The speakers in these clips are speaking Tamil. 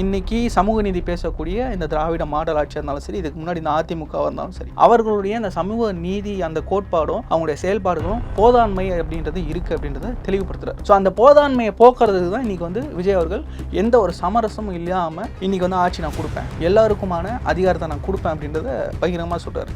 இன்னைக்கு சமூக நீதி பேசக்கூடிய இந்த திராவிட மாடல் ஆட்சியாக இருந்தாலும் சரி இதுக்கு முன்னாடி இந்த அதிமுகவாக இருந்தாலும் சரி அவர்களுடைய அந்த சமூக நீதி அந்த கோட்பாடும் அவங்களுடைய செயல்பாடுகளும் போதாண்மை அப்படின்றது இருக்கு அப்படின்றத தெளிவுபடுத்துறாரு. ஸோ அந்த போதாண்மையை போக்குறதுக்கு தான் இன்னைக்கு வந்து விஜய் அவர்கள் எந்த ஒரு சமரசமும் இல்லாமல் இன்னைக்கு வந்து ஆட்சி நான் கொடுப்பேன் எல்லாருக்குமான அதிகாரத்தை நான் கொடுப்பேன் அப்படின்றத பகிரங்கமாக சொல்கிறார்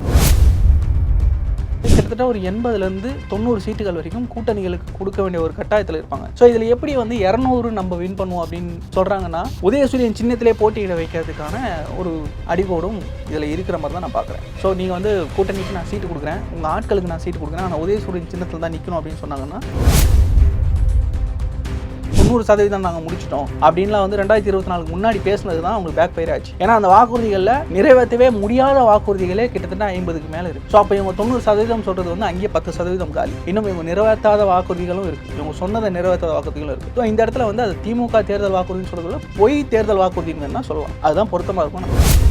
கிட்டத்தட்ட ஒரு எண்பதுலேருந்து தொண்ணூறு சீட்டுகள் வரைக்கும் கூட்டணிகளுக்கு கொடுக்க வேண்டிய ஒரு கட்டாயத்தில் இருப்பாங்க. ஸோ இதில் எப்படி வந்து இரநூறு நம்ம வின் பண்ணுவோம் அப்படின்னு சொல்கிறாங்கன்னா உதயசூரியன் சின்னத்திலே போட்டியிட வைக்கிறதுக்கான ஒரு அடிகோடும் இதில் இருக்கிற மாதிரி தான் நான் பார்க்குறேன் ஸோ நீங்கள் வந்து கூட்டணிக்கு நான் சீட்டு கொடுக்குறேன் உங்கள் ஆட்களுக்கு நான் சீட்டு கொடுக்குறேன் ஆனால் உதயசூரியன் சின்னத்தில் தான் நிற்கணும் அப்படின்னு சொன்னாங்கன்னா தொண்ணூறு சதவீதம் நாங்கள் முடிச்சிட்டோம். அப்படின்லாம் வந்து ரெண்டாயிரத்தி இருபத்தி நாலுக்கு முன்னாடி பேசினது தான் அவங்களுக்கு பேக் ஃபயர் ஆச்சு. ஏன்னா அந்த வாக்குறுதிகளில் நிறைவேற்றவே முடியாத வாக்குறுதிகளே கிட்டத்தட்ட ஐம்பதுக்கு மேலே இருக்கு. ஸோ அப்போ இவங்க தொண்ணூறு சதவீதம் சொல்றது வந்து அங்கேயே பத்து சதவீதம் காலி. இன்னும் இவங்க நிறைவேற்றாத வாக்குறுதிகளும் இருக்கு. இவங்க சொன்னதை நிறைவேற்றாத வாக்குறுதிகளும் இருக்கு. ஸோ இந்த இடத்துல வந்து அது திமுக தேர்தல் வாக்குறுதின்னு சொல்றதுல பொய் தேர்தல் வாக்குறுதின்னு வேணா சொல்லலாம் அதுதான் பொருத்தமாக இருக்கும்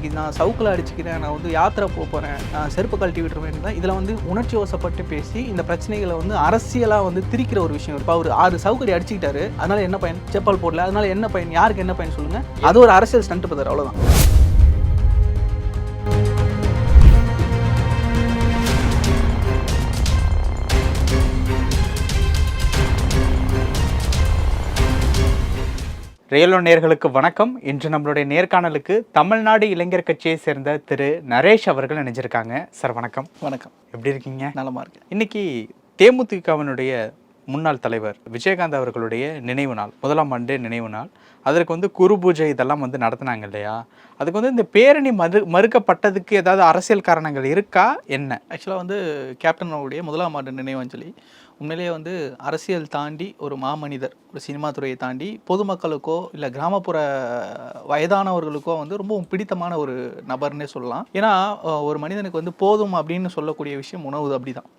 இன்னைக்கு நான் சவுக்கில் அடிச்சுக்கிறேன் நான் வந்து யாத்திரை போக போகிறேன் நான் செருப்பு கழட்டி விட்டுருவேன் தான் இதில் வந்து உணர்ச்சி வசப்பட்டு பேசி இந்த பிரச்சனைகளை வந்து அரசியலாக வந்து திரிக்கிற ஒரு விஷயம் இப்போ அவர் ஆறு சவுக்கடி அடிச்சுக்கிட்டாரு அதனால என்ன பயன்? செப்பல் போடல அதனால என்ன பயன்? யாருக்கு என்ன பயன் சொல்லுங்க? அது ஒரு அரசியல் ஸ்டண்ட் பதர் அவ்வளோதான் ரியலோ நேர்களுக்கு வணக்கம். இன்று நம்மளுடைய நேர்காணலுக்கு தமிழ்நாடு இளைஞர் கட்சியை சேர்ந்த திரு நரேஷ் அவர்கள் இணைஞ்சிருக்காங்க. சார் வணக்கம். வணக்கம். எப்படி இருக்கீங்க? நலமா இருக்கு இன்னைக்கு தேமுதிகவினுடைய முன்னாள் தலைவர் விஜயகாந்த் அவர்களுடைய நினைவு நாள் முதலாம் ஆண்டு நினைவு நாள். அதற்கு வந்து குரு பூஜை இதெல்லாம் வந்து நடத்துனாங்க இல்லையா? அதுக்கு வந்து இந்த பேரணி மறு மறுக்கப்பட்டதுக்கு ஏதாவது அரசியல் காரணங்கள் இருக்கா? என்ன? ஆக்சுவலாக வந்து கேப்டனுடைய முதலாம் ஆண்டு நினைவஞ்சலி உண்மையிலேயே வந்து அரசியல் தாண்டி ஒரு மாமனிதர் ஒரு சினிமா துறையை தாண்டி பொதுமக்களுக்கோ இல்லை கிராமப்புற வயதானவர்களுக்கோ வந்து ரொம்பவும் பிடித்தமான ஒரு நபர்னே சொல்லலாம். ஏன்னா ஒரு மனிதனுக்கு வந்து போதும் அப்படின்னு சொல்லக்கூடிய விஷயம் உணவு அப்படிதான்.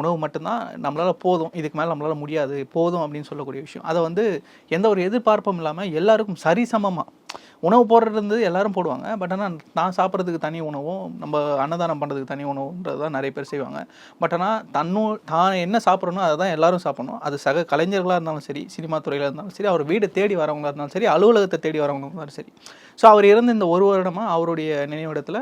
உணவு மட்டும்தான் நம்மளால் போதும் இதுக்கு மேலே நம்மளால் முடியாது போதும் அப்படின்னு சொல்லக்கூடிய விஷயம். அதை வந்து எந்த ஒரு எதிர்பார்ப்பும் இல்லாமல் எல்லாருக்கும் சரிசமமாக உணவு போடுறது எல்லாரும் போடுவாங்க. பட் ஆனால் நான் சாப்பிட்றதுக்கு தனி உணவும் நம்ம அன்னதானம் பண்ணுறதுக்கு தனி உணவுன்றது தான் நிறைய பேர் செய்வாங்க. பட் ஆனால் தன்னு தான் என்ன சாப்பிட்றனோ அதை தான் எல்லாரும் சாப்பிடணும். அது சக கலைஞர்களாக இருந்தாலும் சரி சினிமா துறையில் இருந்தாலும் சரி அவர் வீடு தேடி வரவங்களா இருந்தாலும் சரி அலுவலகத்தை தேடி வரவங்களா இருந்தாலும் சரி. ஸோ அவர் இறந்து இந்த ஒரு வருடமாக அவருடைய நினைவிடத்தில்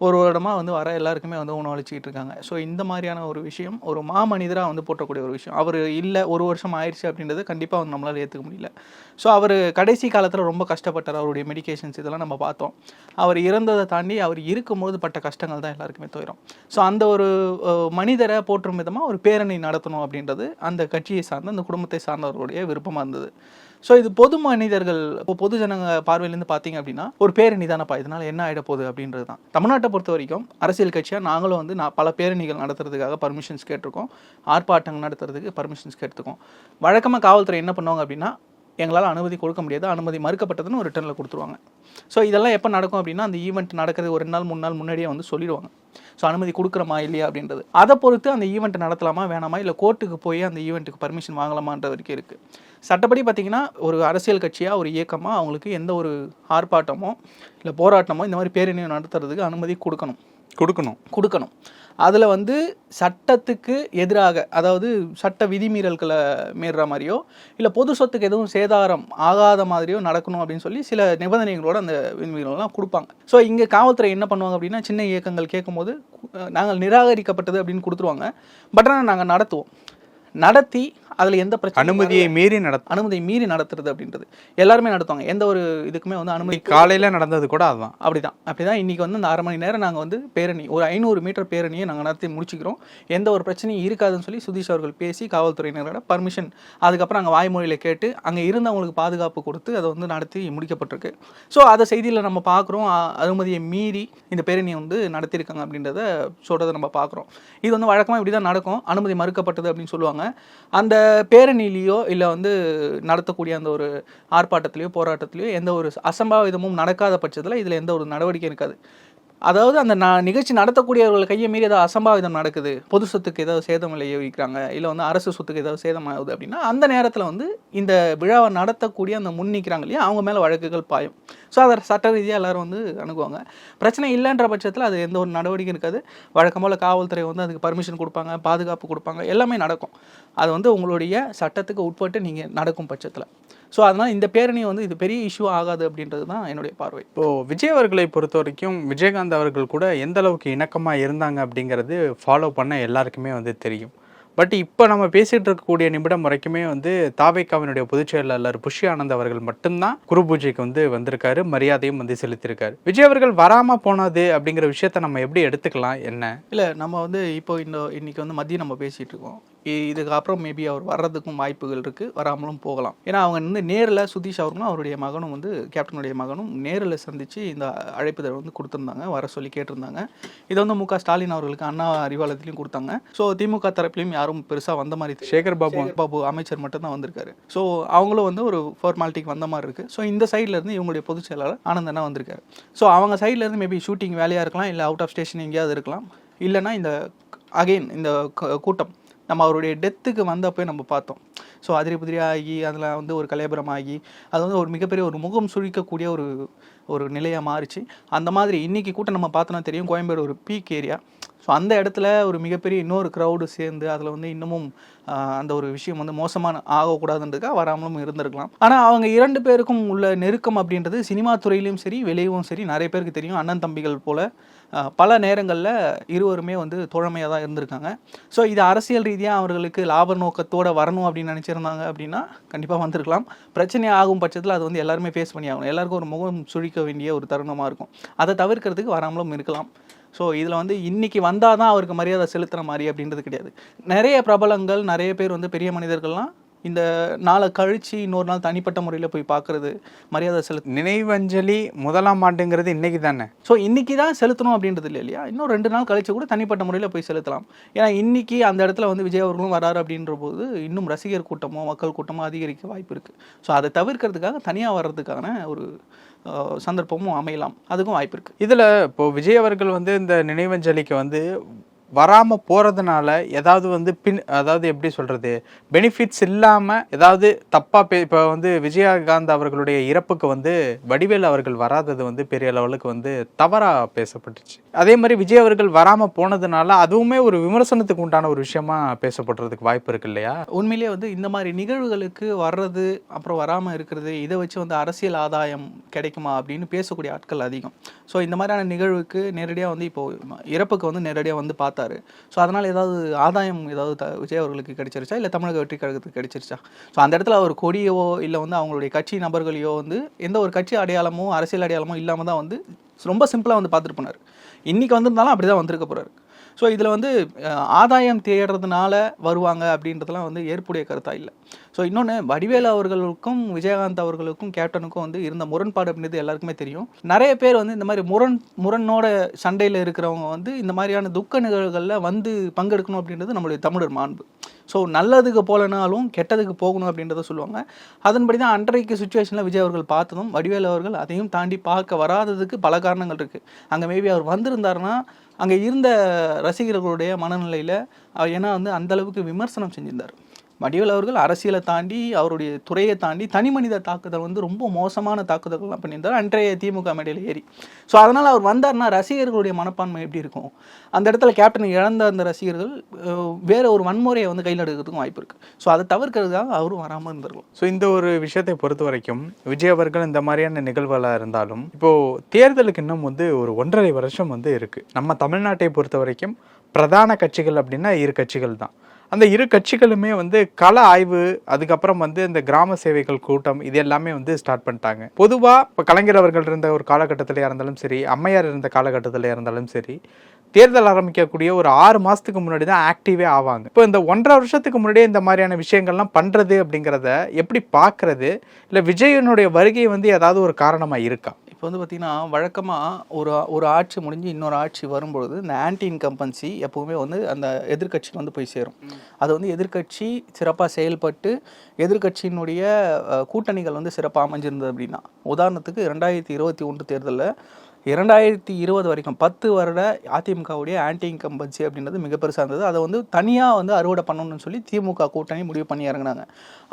ஒரு வருடமாக வந்து வர எல்லாருக்குமே வந்து உணவளிச்சிக்கிட்டு இருக்காங்க. ஸோ இந்த மாதிரியான ஒரு விஷயம் ஒரு மாமனிதராக வந்து போட்டக்கூடிய ஒரு விஷயம். அவர் இல்லை ஒரு வருஷம் ஆயிடுச்சு அப்படின்றது கண்டிப்பாக வந்து நம்மளால் ஏற்றுக்க முடியல. ஸோ அவர் கடைசி காலத்தில் ரொம்ப கஷ்டப்பட்டார் அவருடைய மெடிகேஷன்ஸ் இதெல்லாம் நம்ம பார்த்தோம். அவர் இறந்ததை தாண்டி அவர் இருக்கும்போது பட்ட கஷ்டங்கள் தான் எல்லாருக்குமே தோயிடும் ஸோ அந்த ஒரு மனிதரை போற்றும் விதமாக ஒரு பேரணி நடத்தணும் அப்படின்றது அந்த கட்சியை சார்ந்த அந்த குடும்பத்தை சார்ந்தவர்களுடைய விருப்பமாக இருந்தது. ஸோ இது பொது மனிதர்கள் இப்போ பொது ஜனங்க பார்வையிலேருந்து பார்த்தீங்க அப்படின்னா ஒரு பேரணி தானப்பா இதனால என்ன ஆகிட போகுது அப்படின்றது தான். தமிழ்நாட்டை பொறுத்த வரைக்கும் அரசியல் கட்சியாக நாங்களும் வந்து நான் பல பேரணிகள் நடத்துறதுக்காக பர்மிஷன்ஸ் கேட்டிருக்கோம் ஆர்ப்பாட்டங்கள் நடத்துறதுக்கு பர்மிஷன்ஸ் கேட்டுருக்கோம். வழக்கமாக காவல்துறை என்ன பண்ணுவாங்க அப்படின்னா எங்களால் அனுமதி கொடுக்க முடியாது. அனுமதி மறுக்கப்பட்டதுன்னு ஒரு ரிட்டர்னில் கொடுத்துருவாங்க. ஸோ இதெல்லாம் எப்போ நடக்கும் அப்படின்னா அந்த ஈவெண்ட் நடக்கிறது ஒரு நாள் மூணு நாள் முன்னாடியே வந்து சொல்லிடுவாங்க. ஸோ அனுமதி கொடுக்குறமா இல்லையா அப்படின்றது. அதை பொறுத்து அந்த ஈவெண்ட் நடத்தலாமா வேணாமா இல்லை கோர்ட்டுக்கு போய் அந்த ஈவெண்ட்டுக்கு பர்மிஷன் வாங்கலாமான்ற வரைக்கும் இருக்குது சட்டப்படி பார்த்தீங்கன்னா ஒரு அரசியல் கட்சியாக ஒரு இயக்கமாக அவங்களுக்கு எந்த ஒரு ஆர்ப்பாட்டமோ இல்லை போராட்டமோ இந்த மாதிரி பேரணியோ நடத்துறதுக்கு அனுமதி கொடுக்கணும். கொடுக்கணும். கொடுக்கணும். அதில் வந்து சட்டத்துக்கு எதிராக அதாவது சட்ட விதிமீறல்களை மீறுற மாதிரியோ இல்லை பொது சொத்துக்கு எதுவும் சேதாரம் ஆகாத மாதிரியோ நடக்கணும் அப்படின்னு சொல்லி சில நிபந்தனைகளோட அந்த விதிமீறல்கள்லாம் கொடுப்பாங்க. ஸோ இங்கே காவல்துறை என்ன பண்ணுவாங்க அப்படின்னா சின்ன இயக்கங்கள் கேட்கும்போது நாங்கள் நிராகரிக்கப்பட்டது அப்படின்னு கொடுத்துருவாங்க. பட் ஆனால் நாங்கள் நடத்துவோம். நடத்தி அதில் எந்த பிரச்சனை அனுமதியை மீறி நடத்த அனுமதியை மீறி நடத்துறது அப்படின்றது. எல்லாருமே நடத்துவாங்க. எந்த ஒரு இதுக்குமே வந்து அனுமதி காலையில நடந்தது கூட அதுதான். அப்படிதான். அப்படிதான் இன்னைக்கு வந்து இந்த அரை மணி நேரம் நாங்கள் வந்து பேரணி ஒரு ஐநூறு மீட்டர் பேரணியை நாங்கள் நடத்தி முடிச்சுக்கிறோம். எந்த ஒரு பிரச்சனையும் இருக்காதுன்னு சொல்லி சுதீஷ் அவர்கள் பேசி காவல்துறையினரோட பர்மிஷன் அதுக்கப்புறம் அங்கே வாய்மொழியில் கேட்டு அங்கே இருந்தவங்களுக்கு பாதுகாப்பு கொடுத்து அதை வந்து நடத்தி முடிக்கப்பட்டிருக்கு. ஸோ அதை செய்தியில் நம்ம பார்க்குறோம். அனுமதியை மீறி இந்த பேரணியை வந்து நடத்தியிருக்காங்க அப்படின்றத சொல்கிறத நம்ம பார்க்குறோம். இது வந்து வழக்கமாக இப்படி தான் நடக்கும். அனுமதி மறுக்கப்பட்டது அப்படின்னு சொல்லுவாங்க. அந்த பேரணிலேயோ இல்லை வந்து நடத்தக்கூடிய அந்த ஒரு ஆர்ப்பாட்டத்திலையோ போராட்டத்திலையோ எந்த ஒரு அசம்பாவிதமும் நடக்காத பட்சத்தில் இதில் எந்த ஒரு நடவடிக்கையும் இருக்காது. அதாவது அந்த நிகழ்ச்சி நடத்தக்கூடியவர்கள் கையை மீறி ஏதாவது அசம்பாவிதம் நடக்குது பொது சொத்துக்கு ஏதாவது சேதம் விளைவிக்கிறாங்க இல்லை வந்து அரசு சொத்துக்கு ஏதாவது சேதம் ஆகுது அப்படின்னா அந்த நேரத்தில் வந்து இந்த விழாவை நடத்தக்கூடிய அந்த முன் நிற்கிறாங்க இல்லையா அவங்க மேலே வழக்குகள் பாயும். ஸோ அதை சட்ட ரீதியாக எல்லோரும் வந்து அணுகுவாங்க. பிரச்சனை இல்லைன்ற பட்சத்தில் அது எந்த ஒரு நடவடிக்கை இருக்காது. வழக்கம் போல் காவல்துறை வந்து அதுக்கு பர்மிஷன் கொடுப்பாங்க பாதுகாப்பு கொடுப்பாங்க எல்லாமே நடக்கும். அது வந்து உங்களுடைய சட்டத்துக்கு உட்பட்டு நீங்கள் நடக்கும் பட்சத்தில். ஸோ அதனால் இந்த பேரணி வந்து இது பெரிய இஷ்யூ ஆகாது அப்படின்றது தான் என்னுடைய பார்வை. இப்போ விஜய் அவர்களை பொறுத்த வரைக்கும் விஜயகாந்த் அவர்கள் கூட எந்த அளவுக்கு இணக்கமாக இருந்தாங்க அப்படிங்கிறது ஃபாலோ பண்ண எல்லாருக்குமே வந்து தெரியும். பட் இப்போ நம்ம பேசிட்டு இருக்கக்கூடிய நிமிடம் வரைக்குமே வந்து தாவேக்காவினுடைய பொதுச் செயலாளர் புஷி ஆனந்த் அவர்கள் மட்டும்தான் குரு பூஜைக்கு வந்து வந்திருக்காரு மரியாதையும் வந்து செலுத்தியிருக்காரு. விஜய் அவர்கள் வராம போனது அப்படிங்கிற விஷயத்த நம்ம எப்படி எடுத்துக்கலாம்? என்ன? இல்லை நம்ம வந்து இப்போ இந்த இன்னைக்கு வந்து மதியம் நம்ம பேசிகிட்டு இருக்கோம். இதுக்கப்புறம் மேபி அவர் வர்றதுக்கும் வாய்ப்புகள் இருக்குது வராமலும் போகலாம். ஏன்னா அவங்க வந்து நேரில் சுதீஷ் அவர்களும் அவருடைய மகனும் வந்து கேப்டனுடைய மகனும் நேரில் சந்தித்து இந்த அழைப்புதல் வந்து கொடுத்துருந்தாங்க. வர சொல்லி கேட்டிருந்தாங்க. இது வந்து மு க ஸ்டாலின் அவர்களுக்கு அண்ணா அறிவாலயத்திலையும் கொடுத்தாங்க. ஸோ திமுக தரப்புலையும் யாரும் பெருசாக வந்த மாதிரி. சேகர் பாபு பாபு அமைச்சர் மட்டும் தான் வந்திருக்காரு. ஸோ அவங்களும் வந்து ஒரு ஃபார்மாலிட்டிக்கு வந்த மாதிரி இருக்குது ஸோ இந்த சைடுல இருந்து இவங்களுடைய பொதுச் செயலாளர் ஆனந்தனா வந்திருக்காரு. ஸோ அவங்க சைடுல இருந்து மேபி ஷூட்டிங் வேலையாக இருக்கலாம் இல்லை அவுட் ஆஃப் ஸ்டேஷன் எங்கேயாவது இருக்கலாம். இல்லைன்னா இந்த அகைன் இந்த கூட்டம். நம்ம அவருடைய டெத்துக்கு வந்தப்போ நம்ம பார்த்தோம். ஸோ அதிரி புதிரி ஆகி அதில் வந்து ஒரு கலையபுரம் ஆகி அது வந்து ஒரு மிகப்பெரிய ஒரு முகம் சுழிக்கக்கூடிய ஒரு ஒரு நிலையாக மாறிச்சு. அந்த மாதிரி இன்னைக்கு கூட்டம் நம்ம பார்த்தோன்னா தெரியும். கோயம்பேடு ஒரு பீக் ஏரியா ஸோ அந்த இடத்துல ஒரு மிகப்பெரிய இன்னொரு க்ரௌடு சேர்ந்து அதில் வந்து இன்னமும் அந்த ஒரு விஷயம் வந்து மோசமான ஆகக்கூடாதுன்றதுக்காக வராமலும் இருந்திருக்கலாம். ஆனால் அவங்க இரண்டு பேருக்கும் உள்ள நெருக்கம் அப்படின்றது சினிமா துறையிலையும் சரி வெளியவும் சரி நிறைய பேருக்கு தெரியும். அண்ணன் தம்பிகள் போல் பல நேரங்களில் இருவருமே வந்து தோழமையாக தான் இருந்திருக்காங்க. ஸோ இது அரசியல் ரீதியாக அவர்களுக்கு லாப நோக்கத்தோடு வரணும் அப்படின்னு நினச்சிருந்தாங்க அப்படின்னா கண்டிப்பாக வந்திருக்கலாம். பிரச்சனை ஆகும் பட்சத்தில் அது வந்து எல்லாருமே ஃபேஸ் பண்ணி ஆகணும். எல்லாருக்கும் ஒரு முகம் சுழிக்க வேண்டிய ஒரு தருணமாக இருக்கும். அதை தவிர்க்கிறதுக்கு வராமலும் இருக்கலாம். ஸோ இதில் வந்து இன்னைக்கு வந்தால் தான் அவருக்கு மரியாதை செலுத்துகிற மாதிரி அப்படின்றது கிடையாது. நிறைய பிரபலங்கள் நிறைய பேர் வந்து பெரிய மனிதர்கள்லாம் இந்த நாளை கழித்து இன்னொரு நாள் தனிப்பட்ட முறையில் போய் பார்க்குறது மரியாதை செலுத்து நினைவஞ்சலி முதலாம் ஆண்டுங்கிறது இன்னைக்கு தானே? ஸோ இன்னைக்கு தான் செலுத்தணும் அப்படின்றது இல்லை இல்லையா? இன்னும் ரெண்டு நாள் கழிச்சு கூட தனிப்பட்ட முறையில் போய் செலுத்தலாம். ஏன்னா இன்னைக்கு அந்த இடத்துல வந்து விஜய் அவர்களும் வராரு அப்படின்ற போது இன்னும் ரசிகர் கூட்டமோ மக்கள் கூட்டமோ அதிகரிக்க வாய்ப்பு இருக்குது ஸோ அதை தவிர்க்கிறதுக்காக தனியாக வர்றதுக்கான ஒரு சந்தர்ப்பமும் அமையலாம். அதுக்கும் வாய்ப்பு இருக்குது இதுல இப்போ விஜய் அவர்கள் வந்து இந்த நினைவஞ்சலிக்கு வந்து வராமல் போகிறதுனால ஏதாவது வந்து பின் அதாவது எப்படி சொல்கிறது பெனிஃபிட்ஸ் இல்லாமல் ஏதாவது தப்பாக பே இப்போ வந்து விஜயகாந்த் அவர்களுடைய இறப்புக்கு வந்து வடிவேல் அவர்கள் வராதது வந்து பெரிய லெவலுக்கு வந்து தவறாக பேசப்பட்டுச்சு. அதே மாதிரி விஜய் அவர்கள் வராமல் போனதுனால அதுவுமே ஒரு விமர்சனத்துக்கு உண்டான ஒரு விஷயமா பேசப்படுறதுக்கு வாய்ப்பு இருக்கு இல்லையா? உண்மையிலேயே வந்து இந்த மாதிரி நிகழ்வுகளுக்கு வர்றது அப்புறம் வராமல் இருக்கிறது இதை வச்சு வந்து அரசியல் ஆதாயம் கிடைக்குமா அப்படின்னு பேசக்கூடிய ஆட்கள் அதிகம். ஸோ இந்த மாதிரியான நிகழ்வுக்கு நேரடியாக வந்து இப்போ இறப்புக்கு வந்து நேரடியாக வந்து பார்த்தாரு. ஸோ அதனால் ஏதாவது ஆதாயம் ஏதாவது த விஜய் அவர்களுக்கு கிடைச்சிருச்சா? இல்லை தமிழக வெற்றி கழகத்துக்கு கிடைச்சிருச்சா? ஸோ அந்த இடத்துல அவர் கொடியோ இல்லை வந்து அவங்களுடைய கட்சி நபர்களையோ வந்து எந்த ஒரு கட்சி அடையாளமோ அரசியல் அடையாளமோ இல்லாமல் தான் வந்து ரொம்ப சிம்பிளாக வந்து பார்த்துட்டு போனார். இன்றைக்கி வந்திருந்தாலும் அப்படி தான் வந்திருக்க போகிறாரு ஸோ இதில் வந்து ஆதாயம் தேடுறதுனால வருவாங்க அப்படின்றதுலாம் வந்து ஏற்புடைய கருத்தாக இல்லை. ஸோ இன்னொன்று வடிவேலு அவர்களுக்கும் விஜயகாந்த் அவர்களுக்கும் கேப்டனுக்கும் வந்து இருந்த முரண்பாடு அப்படின்றது எல்லாருக்குமே தெரியும். நிறைய பேர் வந்து இந்த மாதிரி முரண் முரணோட சண்டையில் இருக்கிறவங்க வந்து இந்த மாதிரியான துக்க நிகழ்வுகளில் வந்து பங்கெடுக்கணும் அப்படின்றது நம்மளுடைய தமிழர் மாண்பு. ஸோ நல்லதுக்கு போகலனாலும் கெட்டதுக்கு போகணும் அப்படின்றத சொல்லுவாங்க. அதன்படி தான் அன்றைக்கு சுச்சுவேஷனில் விஜய் அவர்கள் பார்த்ததும் வடிவேல் அவர்கள் அதையும் தாண்டி பார்க்க வராததுக்கு பல காரணங்கள் இருக்குது அங்கே மேபி அவர் வந்திருந்தாருன்னா அங்கே இருந்த ரசிகர்களுடைய மனநிலையில் ஏன்னா வந்து அந்த அளவுக்கு விமர்சனம் செஞ்சிருந்தார். வடிவேல் அவர்கள் அரசியலை தாண்டி அவருடைய துறையை தாண்டி தனி மனித தாக்குதல் வந்து ரொம்ப மோசமான தாக்குதல்கள்லாம் பண்ணியிருந்தார். அன்றைய திமுக மேடையில் ஏறி. ஸோ அதனால் அவர் வந்தார்னா ரசிகர்களுடைய மனப்பான்மை எப்படி இருக்கும்? அந்த இடத்துல கேப்டன் இழந்த அந்த ரசிகர்கள் வேறு ஒரு வன்முறையை வந்து கையில் எடுக்கிறதுக்கும் வாய்ப்பு இருக்குது ஸோ அதை தவிர்க்கிறதுக்காக அவரும் வராமல் இருந்திருக்கும் ஸோ இந்த ஒரு விஷயத்தை பொறுத்த வரைக்கும் விஜய் அவர்கள் இந்த மாதிரியான நிகழ்வுகளாக இருந்தாலும் இப்போது தேர்தலுக்கு இன்னும் வந்து ஒரு ஒன்றரை வருஷம் வந்து இருக்குது நம்ம தமிழ்நாட்டை பொறுத்த வரைக்கும் பிரதான கட்சிகள் அப்படின்னா இரு கட்சிகள் தான். அந்த இரு கட்சிகளுமே வந்து கள ஆய்வு அதுக்கப்புறம் வந்து இந்த கிராம சேவைகள் கூட்டம் இது எல்லாமே வந்து ஸ்டார்ட் பண்ணிட்டாங்க. பொதுவாக இப்போ கலைஞர் அவர்கள் இருந்த ஒரு காலகட்டத்தில் இருந்தாலும் சரி அம்மையார் இருந்த காலகட்டத்தில் இருந்தாலும் சரி தேர்தல் ஆரம்பிக்கக்கூடிய ஒரு ஆறு மாதத்துக்கு முன்னாடி தான் ஆக்டிவே ஆவாங்க. இப்போ இந்த ஒன்றரை வருஷத்துக்கு முன்னாடியே இந்த மாதிரியான விஷயங்கள்லாம் பண்ணுறது அப்படிங்கிறத எப்படி பார்க்குறது இல்லை விஜயனுடைய வருகை வந்து ஏதாவது ஒரு காரணமாக இருக்கா? இப்போ வந்து பார்த்திங்கன்னா வழக்கமாக ஒரு ஒரு ஆட்சி முடிஞ்சு இன்னொரு ஆட்சி வரும்பொழுது இந்த ஆன்டி இன்கம்பன்சி எப்போவுமே வந்து அந்த எதிர்க்கட்சிக்கு வந்து போய் சேரும். அது வந்து எதிர்க்கட்சி சிறப்பாக செயல்பட்டு எதிர்க்கட்சியினுடைய அஹ், கூட்டணிகள் வந்து சிறப்பாக அமைஞ்சிருந்தது அப்படின்னா உதாரணத்துக்கு ரெண்டாயிரத்தி இருபத்தி ஒன்று தேர்தலில் இரண்டாயிரத்தி இருபது வரைக்கும் பத்து வருட அதிமுகவுடைய ஆன்டி இன்கம்பன்சி அப்படின்றது மிக பெருசாக இருந்தது. அதை வந்து தனியாக வந்து அறுவடை பண்ணணும்னு சொல்லி திமுக கூட்டணி முடிவு பண்ணி இறங்குனாங்க.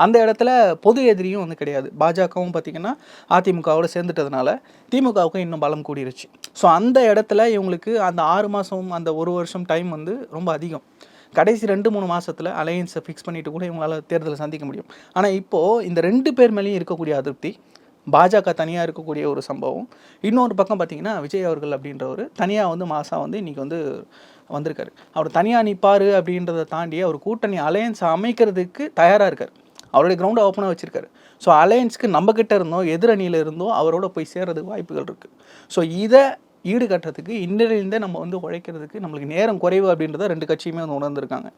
அந்த இடத்துல பொது எதிரியும் வந்து கிடையாது. பாஜகவும் பார்த்திங்கன்னா அதிமுகவோட சேர்ந்துட்டதுனால திமுகவுக்கும் இன்னும் பலம் கூடிருச்சு. ஸோ அந்த இடத்துல இவங்களுக்கு அந்த ஆறு மாதம் அந்த ஒரு வருஷம் டைம் வந்து ரொம்ப அதிகம். கடைசி ரெண்டு மூணு மாதத்தில் அலையன்ஸை ஃபிக்ஸ் பண்ணிட்டு கூட இவங்களால் தேர்தலை சந்திக்க முடியும். ஆனால் இப்போது இந்த ரெண்டு பேர் மேலேயும் இருக்கக்கூடிய அதிருப்தி பாஜக தனியாக இருக்கக்கூடிய ஒரு சம்பவம். இன்னொரு பக்கம் பார்த்தீங்கன்னா விஜய் அவர்கள் அப்படின்றவர் தனியாக வந்து மாசா வந்து இன்னைக்கு வந்து வந்திருக்காரு. அவர் தனியாக நிற்பார் அப்படின்றத தாண்டி அவர் கூட்டணி அலையன்ஸ் அமைக்கிறதுக்கு தயாராக இருக்கார். அவருடைய கிரவுண்டை ஓப்பனாக வச்சுருக்காரு. ஸோ அலையன்ஸ்க்கு நம்மக்கிட்ட இருந்தோ எதிரணியில் இருந்தோ அவரோட போய் சேர்றதுக்கு வாய்ப்புகள் இருக்குது ஸோ இதை ஈடுகட்டுறதுக்கு இன்னிலிருந்தே நம்ம வந்து உழைக்கிறதுக்கு நம்மளுக்கு நேரம் குறைவு அப்படின்றத ரெண்டு கட்சியுமே வந்து உணர்ந்திருக்காங்க.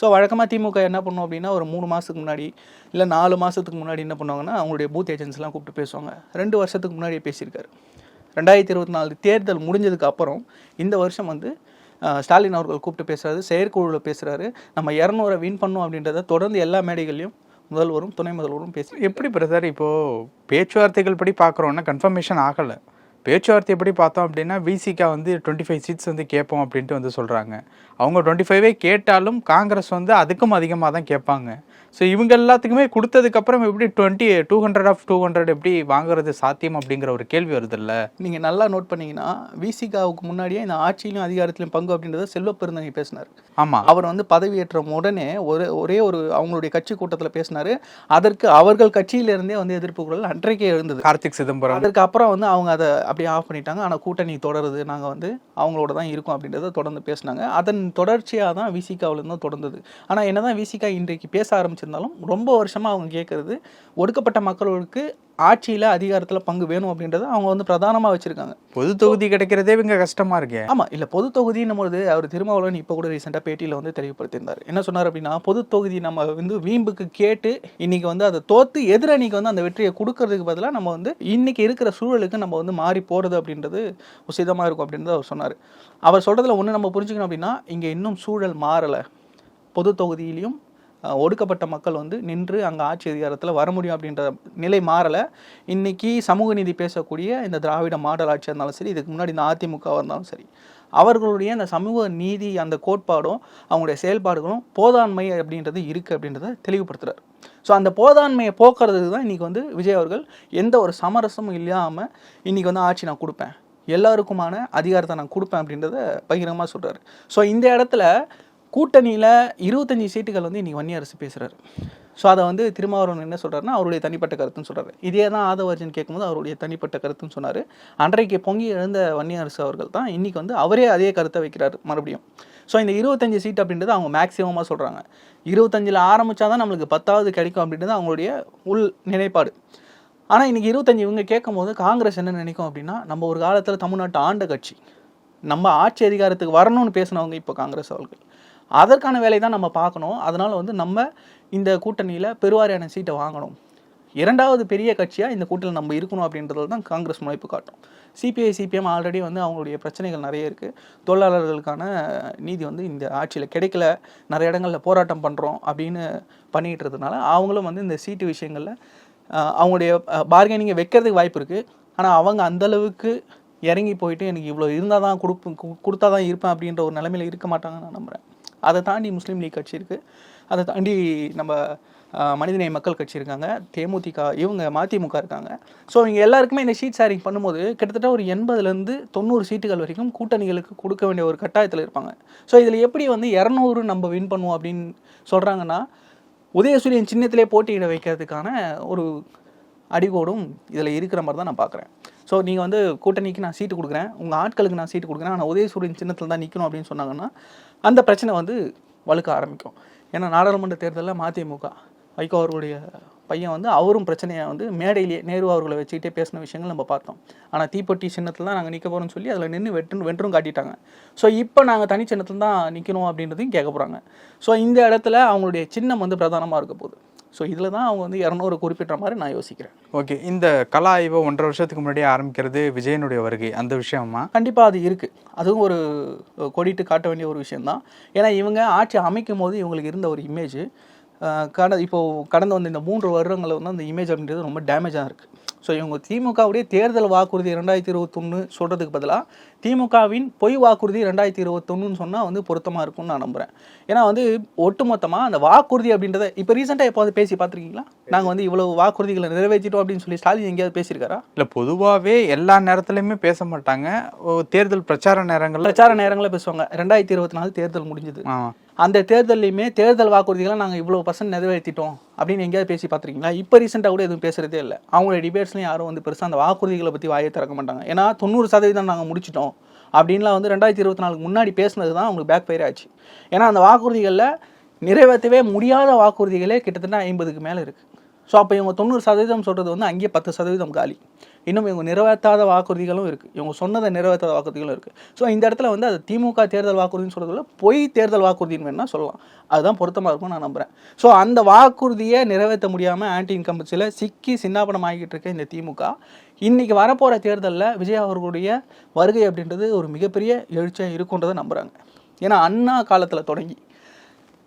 ஸோ வழக்கமாக திமுக என்ன பண்ணும் அப்படின்னா ஒரு மூணு மாதத்துக்கு முன்னாடி இல்லை நாலு மாதத்துக்கு முன்னாடி என்ன பண்ணுவாங்கன்னா அவங்களுடைய பூத் ஏஜென்ட்ஸ்லாம் கூப்பிட்டு பேசுவாங்க. ரெண்டு வருஷத்துக்கு முன்னாடியே பேசியிருக்காரு. ரெண்டாயிரத்தி இருபத்தி நாலு தேர்தல் முடிஞ்சதுக்கு அப்புறம் இந்த வருஷம் வந்து ஸ்டாலின் அவர்கள் கூப்பிட்டு பேசுகிறாரு செயற்குழுவில் பேசுகிறாரு நம்ம இரநூறை வின் பண்ணோம் அப்படின்றத தொடர்ந்து எல்லா மேடைகள்லையும் முதல்வரும் துணை முதல்வரும் பேசுகிறேன் எப்படி பிரதர் இப்போது பேச்சுவார்த்தைகள் படி பார்க்குறோன்னா கன்ஃபர்மேஷன் ஆகலை. பேச்சுவார்த்தை எப்படி பார்த்தோம் அப்படின்னா விசிகா வந்து டுவெண்ட்டி ஃபைவ் சீட்ஸ் வந்து கேட்போம் அப்படின்ட்டு வந்து சொல்கிறாங்க அவங்க டுவெண்ட்டி ஃபைவே கேட்டாலும் காங்கிரஸ் வந்து அதுக்கும் அதிகமாக தான் கேட்பாங்க. ஸோ இவங்க எல்லாத்துக்குமே கொடுத்ததுக்கப்புறம் எப்படி twenty two hundred of two hundred எப்படி வாங்குறது சாத்தியம் அப்படிங்கிற ஒரு கேள்வி வருதுல்ல நீங்கள் நல்லா நோட் பண்ணீங்கன்னா விசிகாவுக்கு முன்னாடியே இந்த ஆட்சியிலும் அதிகாரத்திலும் பங்கு அப்படின்றத செல்வ பெருந்தகை பேசினார். ஆமாம் அவர் வந்து பதவியேற்ற உடனே ஒரு ஒரே ஒரு அவங்களுடைய கட்சி கூட்டத்தில் பேசினாரு. அதற்கு அவர்கள் கட்சியிலிருந்தே வந்து எதிர்ப்பு குரல் அன்றைக்கே எழுந்தது கார்த்திக் சிதம்பரம். அதற்கு அப்புறம் வந்து அவங்க அதை அப்படியே ஆஃப் பண்ணிட்டாங்க. ஆனால் கூட்டணி தொடருது. நாங்கள் வந்து அவங்களோட தான் இருக்கோம் அப்படின்றத தொடர்ந்து பேசினாங்க. அதன் தொடர்ச்சியாக தான் விசிகாவில் இருந்தும் தொடர்ந்தது. ஆனால் என்னதான் விசிகா இன்றைக்கு பேச ஆரம்பிச்சிருந்தாலும் ரொம்ப வருஷமாக அவங்க கேட்குறது ஒடுக்கப்பட்ட மக்களுக்கு ஆட்சியில் அதிகாரத்தில் பங்கு வேணும் அப்படின்றத அவங்க வந்து பிரதானமாக வச்சுருக்காங்க. பொது தொகுதி கிடைக்கிறதே இவங்க கஷ்டமா இருக்கே. ஆமாம் இல்லை பொது தொகுதின்னும் போது அவர் திருமாவளவன் இப்போ கூட ரீசெண்டாக பேட்டியில் வந்து தெளிவுபடுத்தியிருந்தார். என்ன சொன்னார் அப்படின்னா பொது தொகுதி நம்ம வந்து வீம்புக்கு கேட்டு இன்னைக்கு வந்து அதை தோத்து எதிரணிக்கு வந்து அந்த வெற்றியை கொடுக்கறதுக்கு பதிலாக நம்ம வந்து இன்னைக்கு இருக்கிற சூழலுக்கு நம்ம வந்து மாறி போகிறது அப்படின்றது உசிதமாக இருக்கும் அப்படின்றது அவர் சொன்னார். அவர் சொல்கிறதுல ஒன்று நம்ம புரிஞ்சுக்கணும் அப்படின்னா இங்கே இன்னும் சூழல் மாறலை. பொது தொகுதியிலையும் ஒடுக்கப்பட்ட மக்கள் வந்து நின்று அங்கே ஆட்சி அதிகாரத்தில் வர முடியும் அப்படின்ற நிலை மாறலை. இன்னைக்கு சமூக நீதி பேசக்கூடிய இந்த திராவிட மாடல் ஆட்சியாக இருந்தாலும் சரி இதுக்கு முன்னாடி இந்த அதிமுகவாக இருந்தாலும் சரி அவர்களுடைய அந்த சமூக நீதி அந்த கோட்பாடும் அவங்களுடைய செயல்பாடுகளும் போதாண்மை அப்படின்றது இருக்குது அப்படின்றத தெளிவுபடுத்துகிறார் ஸோ அந்த போதாண்மையை போக்குறதுக்கு தான் இன்றைக்கி வந்து விஜய் அவர்கள் எந்த ஒரு சமரசமும் இல்லாமல் இன்றைக்கி வந்து ஆட்சி நான் கொடுப்பேன். எல்லாருக்குமான அதிகாரத்தை நான் கொடுப்பேன் அப்படின்றத பகிரங்கமாக சொல்கிறாரு ஸோ இந்த இடத்துல கூட்டணியில் இருபத்தஞ்சி சீட்டுகள் வந்து இன்றைக்கி வன்னி அரசு பேசுகிறார் ஸோ அதை வந்து திருமாவளவன் என்ன சொல்கிறாருன்னா அவருடைய தனிப்பட்ட கருத்துன்னு சொல்கிறார் இதே தான் ஆதவர்ஜன் கேட்கும்போது அவருடைய தனிப்பட்ட கருத்துன்னு சொன்னார். அன்றைக்கு பொங்கி எழுந்த வன்னி அரசு அவர்கள் தான் இன்றைக்கி வந்து அவரே அதே கருத்தை வைக்கிறார் மறுபடியும். ஸோ இந்த இருபத்தஞ்சி சீட் அப்படின்றது அவங்க மேக்ஸிமமாக சொல்கிறாங்க இருபத்தஞ்சில் ஆரம்பித்தா தான் நம்மளுக்கு பத்தாவது கிடைக்கும் அப்படின்றது அவங்களுடைய உள் நிலைப்பாடு. ஆனால் இன்றைக்கி இருபத்தஞ்சி இவங்க கேட்கும்போது காங்கிரஸ் என்ன நினைக்கும் அப்படின்னா நம்ம ஒரு காலத்தில் தமிழ்நாட்டு ஆண்ட கட்சி. நம்ம ஆட்சி அதிகாரத்துக்கு வரணும்னு பேசினவங்க இப்போ காங்கிரஸ் அவர்கள். அதற்கான வேலையை தான் நம்ம பார்க்கணும். அதனால் வந்து நம்ம இந்த கூட்டணியில் பெருவாரியான சீட்டை வாங்கணும். இரண்டாவது பெரிய கட்சியாக இந்த கூட்டணியில் நம்ம இருக்கணும் அப்படின்றதுல தான் காங்கிரஸ் முனைப்பு காட்டும். சிபிஐ சிபிஎம் ஆல்ரெடி வந்து அவங்களுடைய பிரச்சனைகள் நிறைய இருக்குது தொழிலாளர்களுக்கான நீதி வந்து இந்த ஆட்சியில் கிடைக்கல. நிறைய இடங்களில் போராட்டம் பண்ணுறோம் அப்படின்னு பண்ணிகிட்டு இருக்கிறதுனால அவங்களும் வந்து இந்த சீட்டு விஷயங்களில் அவங்களுடைய பார்கெனிங்கை வைக்கிறதுக்கு வாய்ப்பு இருக்குது ஆனால் அவங்க அந்த அளவுக்கு இறங்கி போயிட்டு எனக்கு இவ்வளோ இருந்தால் தான் கொடுப்பு கொடுத்தா தான் இருப்பேன் அப்படின்ற ஒரு நிலைமையில் இருக்க மாட்டாங்கன்னு நான் நம்புகிறேன் அதை தாண்டி முஸ்லீம் லீக் கட்சி இருக்குது அதை தாண்டி நம்ம மனிதநேய மக்கள் கட்சி இருக்காங்க. தேமுதிக இவங்க மதிமுக இருக்காங்க. ஸோ இவங்க எல்லாருக்குமே இந்த ஷீட் ஷேரிங் பண்ணும்போது கிட்டத்தட்ட ஒரு எண்பதுலேருந்து தொண்ணூறு சீட்டுகள் வரைக்கும் கூட்டணிகளுக்கு கொடுக்க வேண்டிய ஒரு கட்டாயத்தில் இருப்பாங்க. ஸோ இதில் எப்படி வந்து இரநூறு நம்ம வின் பண்ணுவோம் அப்படின்னு சொல்கிறாங்கன்னா உதயசூரியன் சின்னத்திலே போட்டியிட வைக்கிறதுக்கான ஒரு அடிகோடும் இதில் இருக்கிற மாதிரி தான் நான் பார்க்குறேன் ஸோ நீங்கள் வந்து கூட்டணிக்கு நான் சீட்டு கொடுக்குறேன். உங்கள் ஆட்களுக்கு நான் சீட்டு கொடுக்குறேன். ஆனால் உதயசூரியன் சின்னத்தில் தான் நிற்கணும் அப்படின்னு சொன்னாங்கன்னா அந்த பிரச்சனை வந்து வலுக்க ஆரம்பிக்கும். ஏன்னா நாடாளுமன்ற தேர்தலில் மதிமுக வைகோ அவர்களுடைய பையன் வந்து அவரும் பிரச்சனையை வந்து மேடையிலேயே நேரு அவர்களை வச்சுக்கிட்டே பேசின விஷயங்கள் நம்ம பார்த்தோம். ஆனால் தீப்பெட்டி சின்னத்தில் தான் நாங்கள் நிற்க போகிறோம்னு சொல்லி அதில் நின்று வெட்டு வென்றும் காட்டிட்டாங்க. ஸோ இப்போ நாங்கள் தனி சின்னத்தில் தான் நிற்கணும் அப்படின்றதையும் கேட்க போகிறாங்க ஸோ இந்த இடத்துல அவங்களுடைய சின்னம் வந்து பிரதானமாக இருக்க போகுது. ஸோ இதில் தான் அவங்க வந்து இரநூறு குறிப்பிட்ட மாதிரி நான் யோசிக்கிறேன். ஓகே இந்த கலா ஆய்வு ஒன்றரை வருஷத்துக்கு முன்னாடியே ஆரம்பிக்கிறது விஜயனுடைய வருகை அந்த விஷயமா? கண்டிப்பாக அது இருக்குது அதுவும் ஒரு கொடிட்டு காட்ட வேண்டிய ஒரு விஷயம்தான். ஏன்னா இவங்க ஆட்சி அமைக்கும் போது இவங்களுக்கு இருந்த ஒரு இமேஜ் கட இப்போ கடந்த வந்து இந்த மூன்று வருடங்களில் வந்து அந்த இமேஜ் அப்படின்றது ரொம்ப டேமேஜாக இருக்குது ஸோ இவங்க திமுகவுடைய தேர்தல் வாக்குறுதி ரெண்டாயிரத்தி இருபத்தொன்று சொல்கிறதுக்கு பதிலாக திமுகவின் பொய் வாக்குறுதி ரெண்டாயிரத்தி இருபத்தொன்னுன்னு சொன்னால் வந்து பொருத்தமாக இருக்கும்னு நான் நம்புகிறேன் ஏன்னா வந்து ஒட்டுமொத்தமாக அந்த வாக்குறுதி அப்படின்றத இப்போ ரீசெண்டாக எப்போது பேசி பார்த்துருக்கீங்களா? நாங்கள் வந்து இவ்வளவு வாக்குறுதிகளை நிறைவேற்றிட்டோம் அப்படின்னு சொல்லி ஸ்டாலின் எங்கேயாவது பேசியிருக்காரா? இல்லை பொதுவாகவே எல்லா நேரத்துலையுமே பேச மாட்டாங்க. தேர்தல் பிரச்சார நேரங்களில் பிரச்சார நேரங்களில் பேசுவாங்க. ரெண்டாயிரத்தி இருபத்தி நாலு தேர்தல் முடிஞ்சது. அந்த தேர்தல்லையுமே தேர்தல் வாக்குறுதிகளை நாங்கள் இவ்வளோ பர்சன்ட் நிறைவேற்றிட்டோம் அப்படின்னு எங்கேயாவது பேசி பார்த்துருக்கீங்களா? இப்போ ரீசெண்டாக கூட எதுவும் பேசுகிறதே இல்லை. அவங்களோட டிபேட்ஸ்லையும் யாரும் வந்து பெருசாக அந்த வாக்குறுதிகளை பற்றி வாயை திறக்க மாட்டாங்க. ஏன்னா தொண்ணூறு சதவீதம் நாங்கள் முடிச்சிட்டோம். அப்படின்லாம் வந்து ரெண்டாயிரத்தி இருபத்தி நாலுக்கு முன்னாடி பேசுனது தான் அவங்களுக்கு பேக் ஃபயர் ஆச்சு. ஏன்னா அந்த வாக்குறுதிகளில் நிறைவேற்றவே முடியாத வாக்குறுதிகளே கிட்டத்தட்ட ஐம்பதுக்கு மேலே இருக்குது ஸோ அப்போ இவங்க தொண்ணூறு சதவீதம் சொல்கிறது வந்து அங்கேயே பத்து சதவீதம் காலி. இன்னும் இவங்க நிறைவேற்றாத வாக்குறுதிகளும் இருக்குது இவங்க சொன்னதை நிறைவேற்றாத வாக்குறுதிகளும் இருக்குது ஸோ இந்த இடத்துல வந்து அது திமுக தேர்தல் வாக்குறுதின்னு சொல்கிறதுல பொய் தேர்தல் வாக்குறுதின்னு வேணால் சொல்லலாம். அதுதான் பொருத்தமாக இருக்கும்னு நான் நம்புகிறேன் ஸோ அந்த வாக்குறுதியை நிறைவேற்ற முடியாமல் ஆன்டி இன்கம்பன்சியில் சிக்கி சின்னாபனம் ஆகிட்டு இருக்க இந்த திமுக. இன்றைக்கி வரப்போகிற தேர்தலில் விஜய் அவர்களுடைய வருகை அப்படின்றது ஒரு மிகப்பெரிய எழுச்சியாக இருக்குன்றதை நம்புகிறாங்க ஏன்னா அண்ணா காலத்தில் தொடங்கி.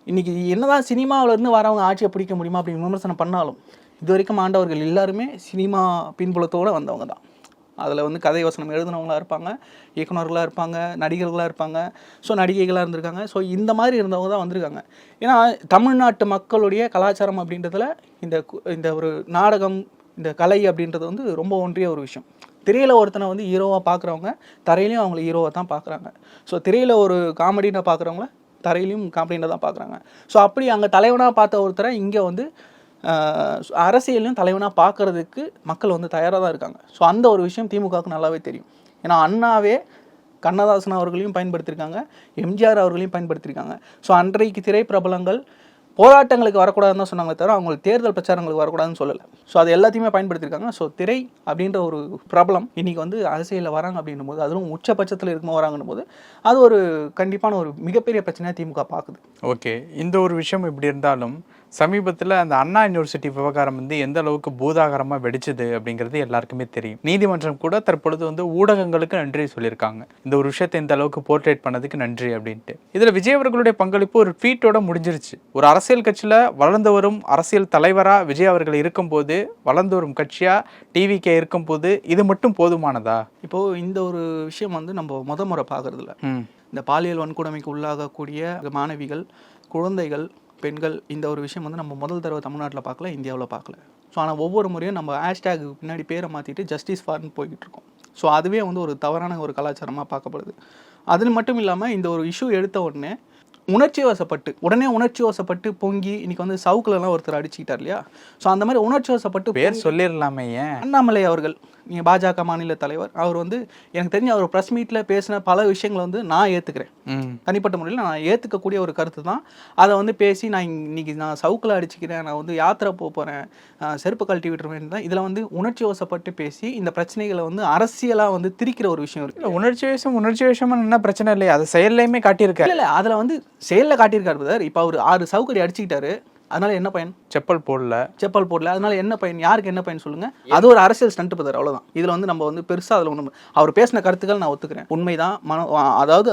இன்னைக்கு என்னதான் சினிமாவிலேருந்து வரவங்க ஆட்சியை பிடிக்க முடியுமா அப்படின்னு விமர்சனம் பண்ணாலும் இது வரைக்கும் ஆண்டவர்கள் எல்லாருமே சினிமா பின்புலத்தோடு வந்தவங்க தான். அதில் வந்து கதை வசனம் எழுதினவங்களா இருப்பாங்க இயக்குனர்களாக இருப்பாங்க நடிகர்களாக இருப்பாங்க. ஸோ நடிகைகளாக இருந்திருக்காங்க. ஸோ இந்த மாதிரி இருந்தவங்க தான் வந்திருக்காங்க. ஏன்னா தமிழ்நாட்டு மக்களுடைய கலாச்சாரம் அப்படின்றதுல இந்த இந்த ஒரு நாடகம் இந்த கலை அப்படின்றது வந்து ரொம்ப ஒன்றிய ஒரு விஷயம். திரையில் ஒருத்தனை வந்து ஹீரோவாக பார்க்குறவங்க தரையிலையும் அவங்கள ஹீரோவாக தான் பார்க்குறாங்க ஸோ திரையில் ஒரு காமெடின்னு பார்க்குறவங்கள தரையிலையும் காமெடின்னு தான் பார்க்குறாங்க ஸோ அப்படி அங்கே தலைவனாக பார்த்த ஒருத்தரை இங்கே வந்து அரசியலையும் தலைவனாக பார்க்கறதுக்கு மக்கள் வந்து தயாராக தான் இருக்காங்க. ஸோ அந்த ஒரு விஷயம் திமுகவுக்கு நல்லாவே தெரியும். ஏன்னா அண்ணாவே கண்ணதாசன் அவர்களையும் பயன்படுத்தியிருக்காங்க எம்ஜிஆர் அவர்களையும் பயன்படுத்தியிருக்காங்க ஸோ அன்றைக்கு திரைப்பிரபலங்கள் போராட்டங்களுக்கு வரக்கூடாதுன்னு தான் சொன்னாங்களே தவிர அவங்களுக்கு தேர்தல் பிரச்சாரங்களுக்கு வரக்கூடாதுன்னு சொல்லலை. ஸோ அது எல்லாத்தையுமே பயன்படுத்தியிருக்காங்க ஸோ திரை அப்படின்ற ஒரு பிரபலம் இன்னைக்கு வந்து அரசியலில் வராங்க அப்படின்னும் போது அதுவும் உச்சபட்சத்தில் இருக்கும் வராங்கன்னும் போது அது ஒரு கண்டிப்பான ஒரு மிகப்பெரிய பிரச்சனையாக திமுக பார்க்குது. ஓகே. இந்த ஒரு விஷயம் இப்படி இருந்தாலும் சமீபத்தில் அந்த அண்ணா யூனிவர்சிட்டி விவகாரம் வந்து எந்த அளவுக்கு பூதாகரமாக வெடிச்சது அப்படிங்கிறது எல்லாருக்குமே தெரியும். நீதிமன்றம் கூட தற்பொழுது வந்து ஊடகங்களுக்கு நன்றி சொல்லியிருக்காங்க. இந்த ஒரு விஷயத்தை இந்த அளவுக்கு போர்ட்ரேட் பண்ணதுக்கு நன்றி அப்படின்ட்டு. இதில் விஜய் அவர்களுடைய பங்களிப்பு ஒரு ட்வீட்டோட முடிஞ்சிருச்சு. ஒரு அரசியல் கட்சியில் வளர்ந்து வரும் அரசியல் தலைவராக விஜய் அவர்கள் இருக்கும்போது வளர்ந்து வரும் கட்சியாக டிவிகே இருக்கும்போது இது மட்டும் போதுமானதா? இப்போது இந்த ஒரு விஷயம் வந்து நம்ம முத முறை பார்க்குறதில்ல ம். இந்த பாலியல் வன்கொடுமைக்கு உள்ளாகக்கூடிய மாணவிகள் குழந்தைகள் பெண்கள் இந்த ஒரு விஷயம் வந்து நம்ம முதல் தடவை தமிழ்நாட்டில் பார்க்கல இந்தியாவில் பார்க்கல. ஸோ ஆனால் ஒவ்வொரு முறையும் நம்ம ஹேஷ்டேக் பின்னாடி பேரை மாற்றிட்டு ஜஸ்டிஸ் ஃபார்னு போய்கிட்டு இருக்கோம். ஸோ அதுவே வந்து ஒரு தவறான ஒரு கலாச்சாரமாக பார்க்கப்படுது. அது மட்டும் இல்லாமல் இந்த ஒரு இஷ்யூ எடுத்த உடனே உணர்ச்சி வசப்பட்டு உடனே உணர்ச்சி வசப்பட்டு பொங்கி இன்னைக்கு வந்து சவுக்குலலாம் ஒருத்தர் அடிச்சுக்கிட்டார் இல்லையா? ஸோ அந்த மாதிரி உணர்ச்சி வசப்பட்டு பேர் சொல்லிடலாமே ஏன்? அண்ணாமலை அவர்கள். பாஜக மாநில தலைவர் அவர் வந்து எனக்கு தெரிஞ்ச அவர் ப்ரெஸ் மீட்டில் பேசின பல விஷயங்களை வந்து நான் ஏற்றுக்கிறேன் தனிப்பட்ட முறையில் நான் ஏற்றுக்கக்கூடிய ஒரு கருத்து தான். அதை வந்து பேசி நான் இன்னைக்கு நான் சவுக்கில் அடிச்சுக்கிறேன் நான் வந்து யாத்திரை போக போகிறேன் செருப்பு கழட்டி விட்டுருவேன் தான் இதில் வந்து உணர்ச்சி வசப்பட்டு பேசி இந்த பிரச்சனைகளை வந்து அரசியலாக வந்து திரிக்கிற ஒரு விஷயம் இருக்கு. இல்ல உணர்ச்சி விஷயம் உணர்ச்சி விஷயமா என்ன பிரச்சனை இல்லையா அது செயல்லையுமே காட்டியிருக்காரு. இல்லை இல்லை அதில் வந்து செயலில் காட்டியிருக்காரு இப்போ அவர் ஆறு சவுக்கடி அடிச்சுக்கிட்டாரு. அதனால என்ன பயன்? செப்பல் போடல. செப்பல் போடல. அதனால என்ன பயன்? யாருக்கு என்ன பயன் சொல்லுங்க? அது ஒரு அரசியல் ஸ்டண்ட் பதர் அவ்வளவுதான். இதுல வந்து நம்ம வந்து பெருசா அதுல ஒண்ணு அவர் பேசின கருத்துக்கள் நான் ஒத்துக்கிறேன். உண்மைதான். மனம் அதாவது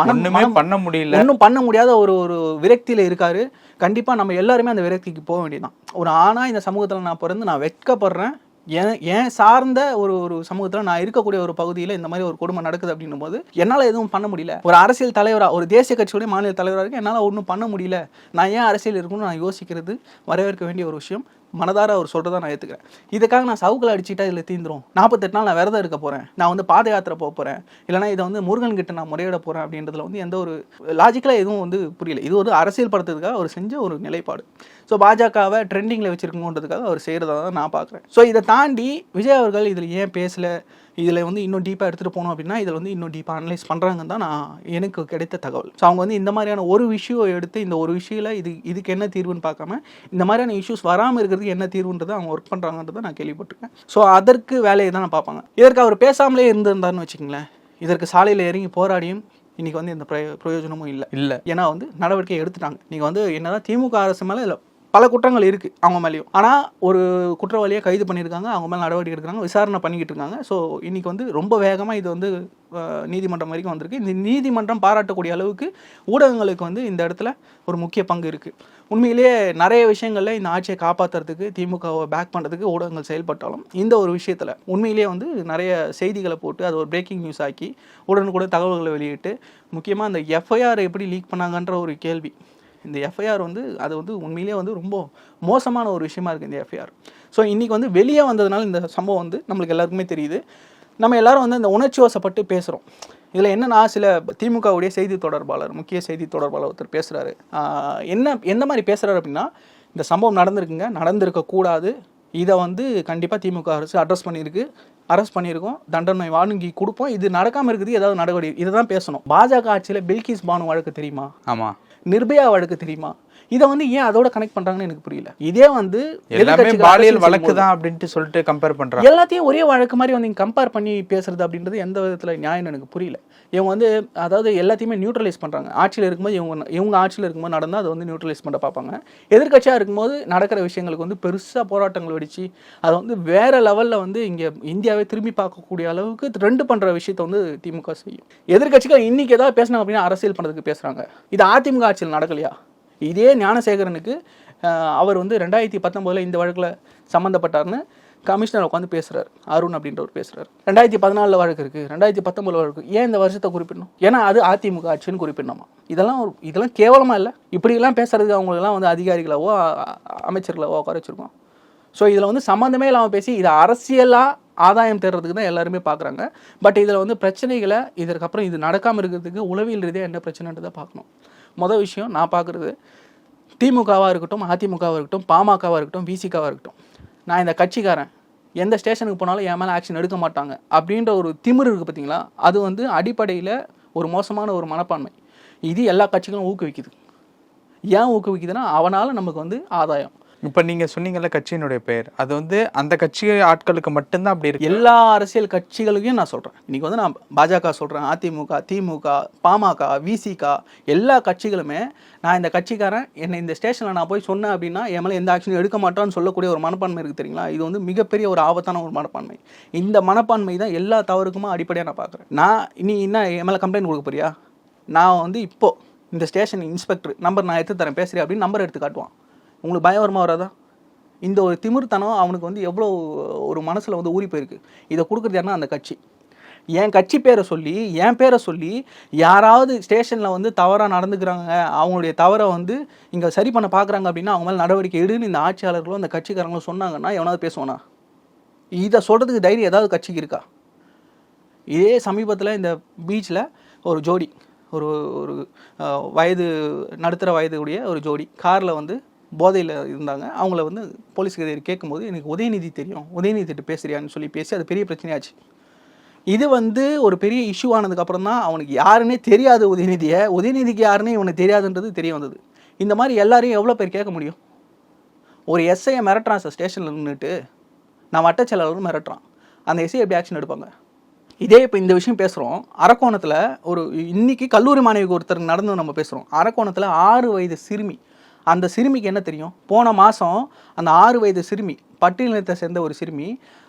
மனம் பண்ண முடியல. ஒன்றும் பண்ண முடியாத ஒரு ஒரு விரக்தியில இருக்காரு. கண்டிப்பா நம்ம எல்லாருமே அந்த விரக்திக்கு போக வேண்டியதுதான். ஒரு ஆணா இந்த சமூகத்துல நான் பிறந்து நான் வெட்கப்படுறேன். ஏன் ஏன் சார்ந்த ஒரு ஒரு சமூகத்தில் நான் இருக்கக்கூடிய ஒரு பகுதியில் இந்த மாதிரி ஒரு கொடுமை நடக்குது அப்படின்னும் போது என்னால் எதுவும் பண்ண முடியல. ஒரு அரசியல் தலைவராக ஒரு தேசிய கட்சியுடைய மாநில தலைவராக இருக்கு என்னால் ஒன்றும் பண்ண முடியல. நான் ஏன் அரசியல் இருக்கணும்னு நான் யோசிக்கிறது வரவேற்க வேண்டிய ஒரு விஷயம். மனதார அவர் சொல்கிறத நான் ஏற்றுக்கிறேன் இதுக்காக நான் சவுக்கில் அடிச்சுட்டா இதில் தீந்துரும். நாற்பத்தெட்டு நாள் நான் விரதம் இருக்க போகிறேன் நான் வந்து பாத யாத்திரை போக போகிறேன் இல்லைனா இதை வந்து முருகன் கிட்ட நான் முறையிட போகிறேன் அப்படின்றதுல வந்து எந்த ஒரு லாஜிக்கலாக எதுவும் வந்து புரியல. இது ஒரு அரசியல் படுத்துறதுக்காக அவர் செஞ்ச ஒரு நிலைப்பாடு. ஸோ பாஜகவை ட்ரெண்டிங்கில் வச்சிருக்கணுன்றதுக்காக அவர் செய்கிறதா தான் நான் பார்க்குறேன். ஸோ இதை தாண்டி விஜய் அவர்கள் இதில் ஏன் பேசலை? இதில் வந்து இன்னும் டீப்பாக எடுத்துகிட்டு போனோம் அப்படின்னா இதில் வந்து இன்னும் டீப்பாக அனலைஸ் பண்ணுறாங்கன்னு தான் நான் எனக்கு கிடைத்த தகவல். ஸோ அவங்க வந்து இந்த மாதிரியான ஒரு விஷயம் எடுத்து இந்த ஒரு விஷயம் இது இதுக்கு என்ன தீர்வுன்னு பார்க்காம இந்த மாதிரியான இஷ்யூஸ் வராமல் இருக்கிறதுக்கு என்ன தீர்வுன்றதை அவங்க ஒர்க் பண்ணுறாங்கன்றதை நான் கேள்விப்பட்டிருக்கேன். ஸோ அதற்கு வேலையை தான் நான் பார்ப்பாங்க. இதற்கு அவர் பேசாமலே இருந்திருந்தாருன்னு வச்சுங்களேன் இதற்கு சாலையில் இறங்கி போராடியும் இன்னைக்கு வந்து எந்த பிரயோ பிரயோஜனமும் இல்லை. இல்ல. ஏன்னா வந்து நடவடிக்கை எடுத்துட்டாங்க. நீங்கள் வந்து என்னதான் திமுக அரசு மேலே இதில் பல குற்றங்கள் இருக்குது அவங்க மேலேயும். ஆனால் ஒரு குற்றவாளியை கைது பண்ணியிருக்காங்க அவங்க மேலே நடவடிக்கை எடுக்கிறாங்க விசாரணை பண்ணிக்கிட்டு இருக்காங்க. ஸோ இன்றைக்கி வந்து ரொம்ப வேகமாக இது வந்து நீதிமன்றம் வரைக்கும் வந்திருக்கு. இந்த நீதிமன்றம் பாராட்டக்கூடிய அளவுக்கு ஊடகங்களுக்கு வந்து இந்த இடத்துல ஒரு முக்கிய பங்கு இருக்குது உண்மையிலேயே நிறைய விஷயங்களில் இந்த ஆட்சியை காப்பாற்றுறதுக்கு திமுகவை பேக் பண்ணுறதுக்கு ஊடகங்கள் செயல்பட்டாலும் இந்த ஒரு விஷயத்தில் உண்மையிலேயே வந்து நிறைய செய்திகளை போட்டு அது ஒரு பிரேக்கிங் நியூஸ் ஆக்கி உடனுக்குடன் தகவல்களை வெளியிட்டு முக்கியமாக அந்த எஃப்ஐஆர் எப்படி லீக் பண்ணாங்கன்ற ஒரு கேள்வி. இந்த எஃப்ஐஆர் வந்து அது வந்து உண்மையிலேயே வந்து ரொம்ப மோசமான ஒரு விஷயமா இருக்குது இந்த எஃப்ஐஆர் ஸோ இன்றைக்கி வந்து வெளியே வந்ததுனால இந்த சம்பவம் வந்து நம்மளுக்கு எல்லாருக்குமே தெரியுது. நம்ம எல்லாரும் வந்து இந்த உணர்ச்சி வசப்பட்டு பேசுகிறோம் இதில் என்னென்னா சில திமுகவுடைய செய்தி தொடர்பாளர் முக்கிய செய்தி தொடர்பாளர் ஒருத்தர் பேசுகிறாரு என்ன எந்த மாதிரி பேசுகிறாரு அப்படின்னா இந்த சம்பவம் நடந்திருக்குங்க நடந்திருக்கக்கூடாது இதை வந்து கண்டிப்பாக திமுக அரசு அட்ரஸ் பண்ணியிருக்கு. அரெஸ்ட் பண்ணியிருக்கோம். தண்டனை வாங்கி கொடுப்போம். இது நடக்காமல் இருக்குது ஏதாவது நடவடிக்கை இதை தான் பேசணும். பாஜக ஆட்சியில் பில்கிஸ் பானு வழக்கு தெரியுமா? ஆமாம் நிர்பயா வழக்கு தெரியுமா? இதை வந்து ஏன் அதோட கனெக்ட் பண்றாங்கன்னு எனக்கு புரியல. இதே வந்து எல்லாமே பாலியல் வழக்கு தான் அப்படின்ட்டு சொல்லிட்டு கம்பேர் பண்றாங்க. எல்லாத்தையும் ஒரே வழக்கு மாதிரி வந்து கம்பேர் பண்ணி பேசுறது அப்படின்றது எந்த விதத்துல நியாயம் எனக்கு புரியல. இவங்க வந்து அதாவது எல்லாத்தையுமே நியூட்ரலைஸ் பண்றாங்க. ஆட்சியில் இருக்கும்போது இவங்க இவங்க ஆட்சியில் இருக்கும்போது நடந்தால் அதை வந்து நியூட்ரலைஸ் பண்ண பார்ப்பாங்க. எதிர்க்கட்சியாக இருக்கும்போது நடக்கிற விஷயங்களுக்கு வந்து பெருசாக போராட்டங்கள் வெடிச்சு அதை வந்து வேற லெவலில் வந்து இங்கே இந்தியாவை திரும்பி பார்க்கக்கூடிய அளவுக்கு ரெண்டு பண்ணுற விஷயத்தை வந்து திமுக செய்யும். எதிர்க்கட்சிகள் இன்னைக்கு ஏதாவது பேசினாங்க அப்படின்னா அரசியல் பண்ணுறதுக்கு பேசுகிறாங்க இது அதிமுக ஆட்சியில் நடக்கலையா? இதே ஞானசேகரனுக்கு அவர் வந்து ரெண்டாயிரத்தி பத்தொம்போதில் இந்த வழக்கில் சம்மந்தப்பட்டார்னு கமிஷனர் உட்காந்து பேசுகிறார் அருண் அப்படின்றவர் பேசுகிறார் ரெண்டாயிரத்தி பதினாலில் வழக்கு இருக்குது ரெண்டாயிரத்தி பத்தொம்பதில் வழக்கு ஏன் இந்த வருஷத்தை குறிப்பிடணும்? ஏன்னா அது அதிமுக ஆட்சின்னு குறிப்பிடணுமா? இதெல்லாம் ஒரு இதெல்லாம் கேவலமாக இல்லை. இப்படிலாம் பேசுறதுக்கு அவங்களெல்லாம் வந்து அதிகாரிகளாவோ அமைச்சர்களாவோ உட்கார வச்சிருக்கோம். ஸோ இதில் வந்து சம்மந்தமே இல்லாமல் பேசி இது அரசியலாக ஆதாயம் தேடுறதுக்கு தான் எல்லாருமே பார்க்குறாங்க பட் இதில் வந்து பிரச்சனைகளை இதற்கப்புறம் இது நடக்காமல் இருக்கிறதுக்கு உளவியல் ரீதியாக என்ன பிரச்சனைன்றதை பார்க்கணும். மொதல் விஷயம் நான் பார்க்குறது திமுகவாக இருக்கட்டும் அதிமுகவாக இருக்கட்டும் பாமகவாக இருக்கட்டும் விசிகாவாக இருக்கட்டும். நான் இந்த கட்சிக்காரன். எந்த ஸ்டேஷனுக்கு போனாலும் என் மேலே ஆக்ஷன் எடுக்க மாட்டாங்க. அப்படின்ற ஒரு திமிர் இருக்குது பார்த்தீங்களா? அது வந்து அடிப்படையில் ஒரு மோசமான ஒரு மனப்பான்மை. இது எல்லா கட்சிகளும் ஊக்குவிக்குது. ஏன் ஊக்குவிக்குதுன்னா அவனால் நமக்கு வந்து ஆதாயம். இப்போ நீங்கள் சொன்னீங்கல்ல கட்சியினுடைய பெயர் அது வந்து அந்த கட்சி ஆட்களுக்கு மட்டும்தான் அப்படி இருக்கு? எல்லா அரசியல் கட்சிகளுக்கும் நான் சொல்கிறேன் இன்னைக்கு வந்து நான் பாஜக சொல்கிறேன் அதிமுக திமுக பாமக விசிக எல்லா கட்சிகளுமே நான் இந்த கட்சிக்காரன் என்னை இந்த ஸ்டேஷனில் நான் போய் சொன்னேன் அப்படின்னா என் மேலே எந்த ஆக்ஷனும் எடுக்க மாட்டான்னு சொல்லக்கூடிய ஒரு மனப்பான்மை இருக்குது தெரியுங்களா? இது வந்து மிகப்பெரிய ஒரு ஆபத்தான ஒரு மனப்பான்மை. இந்த மனப்பான்மை தான் எல்லா தவறுக்குமா அடிப்படையாக நான் பார்க்குறேன் நான் நீ என்ன என் மேலே கம்ப்ளைண்ட் கொடுக்க போறியா? நான் வந்து இப்போது இந்த ஸ்டேஷன் இன்ஸ்பெக்டர் நம்பர் நான் எடுத்து தரேன் பேசுகிறேன் அப்படின்னு நம்பர் எடுத்து காட்டுவான். உங்களுக்கு பயம் வருமா வராதா? இந்த ஒரு திமிர்த்தனம் அவனுக்கு வந்து எவ்வளோ ஒரு மனசில் வந்து ஊறி போயிருக்கு. இதை கொடுக்குறது யாருன்னா அந்த கட்சி. என் கட்சி பேரை சொல்லி என் பேரை சொல்லி யாராவது ஸ்டேஷனில் வந்து தவறாக நடந்துக்கிறாங்க அவங்களுடைய தவறை வந்து இங்கே சரி பண்ண பார்க்குறாங்க அப்படின்னா அவங்க மேலே நடவடிக்கை எடுன்னு இந்த ஆட்சியாளர்களும் அந்த கட்சிக்காரங்களும் சொன்னாங்கன்னா எவனாவது பேசுவானா? இதை சொல்கிறதுக்கு தைரியம் ஏதாவது கட்சிக்கு இருக்கா? இதே சமீபத்தில் இந்த பீச்சில் ஒரு ஜோடி ஒரு ஒரு வயது நடுத்தர வயதுடைய ஒரு ஜோடி காரில் வந்து போதையில் இருந்தாங்க. அவங்கள வந்து போலீஸ் கதையை கேட்கும்போது எனக்கு உதயநிதி தெரியும். உதயநிதிட்டு பேசுறியான்னு சொல்லி பேசி அது பெரிய பிரச்சனையாச்சு. இது வந்து ஒரு பெரிய இஷ்யூ ஆனதுக்கப்புறம் தான் அவனுக்கு யாருன்னே தெரியாது உதயநிதியை உதயநிதிக்கு யாருன்னே இவனுக்கு தெரியாதுன்றது தெரிய வந்தது. இந்த மாதிரி எல்லாரையும் எவ்வளோ பேர் கேட்க முடியும்? ஒரு எஸ்ஐயை மிரட்டுறான் சார் ஸ்டேஷனில் நின்றுட்டு நான் வட்ட மிரட்டுறான். அந்த எஸ்ஐ எப்படி ஆக்ஷன் எடுப்பாங்க? இதே இப்போ இந்த விஷயம் பேசுகிறோம் அரக்கோணத்தில் ஒரு இன்னைக்கு கல்லூரி மாணவிக்கு ஒருத்தர் நடந்து நம்ம பேசுகிறோம் அரக்கோணத்தில் ஆறு வயது சிறுமி. அந்த சிறுமிக்கு என்ன தெரியும்? போன மாதம் அந்த ஆறு வயது சிறுமி பட்டியலினத்தை சேர்ந்த ஒரு சிறுமி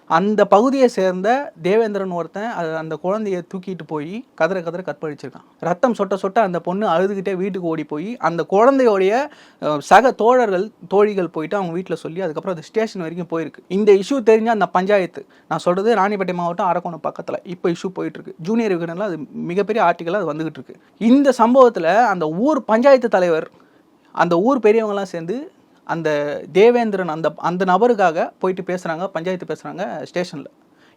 அந்த பகுதியை சேர்ந்த தேவேந்திரன் ஒருத்தன் அது அந்த குழந்தைய தூக்கிட்டு போய் கதற கதற கற்பழிச்சிருக்கான். ரத்தம் சொட்ட சொட்ட அந்த பொண்ணு அழுதுகிட்டே வீட்டுக்கு ஓடி போய் அந்த குழந்தையோடைய சக தோழர்கள் தோழிகள் போயிட்டு அவங்க வீட்டில் சொல்லி அதுக்கப்புறம் அது ஸ்டேஷன் வரைக்கும் போயிருக்கு. இந்த இஷ்யூ தெரிஞ்ச அந்த பஞ்சாயத்து நான் சொல்கிறது ராணிப்பேட்டை மாவட்டம் அரக்கோணம் பக்கத்தில் இப்போ இஷ்யூ போயிட்டு இருக்கு ஜூனியர் விகடனில் அது மிகப்பெரிய ஆர்டிக்கலாக அது வந்துகிட்டு இருக்கு இந்த சம்பவத்தில் அந்த ஊர் பஞ்சாயத்து தலைவர் அந்த ஊர் பெரியவங்கலாம் சேர்ந்து அந்த தேவேந்திரன் அந்த அந்த நபருக்காக போயிட்டு பேசுகிறாங்க பஞ்சாயத்து பேசுகிறாங்க ஸ்டேஷனில்.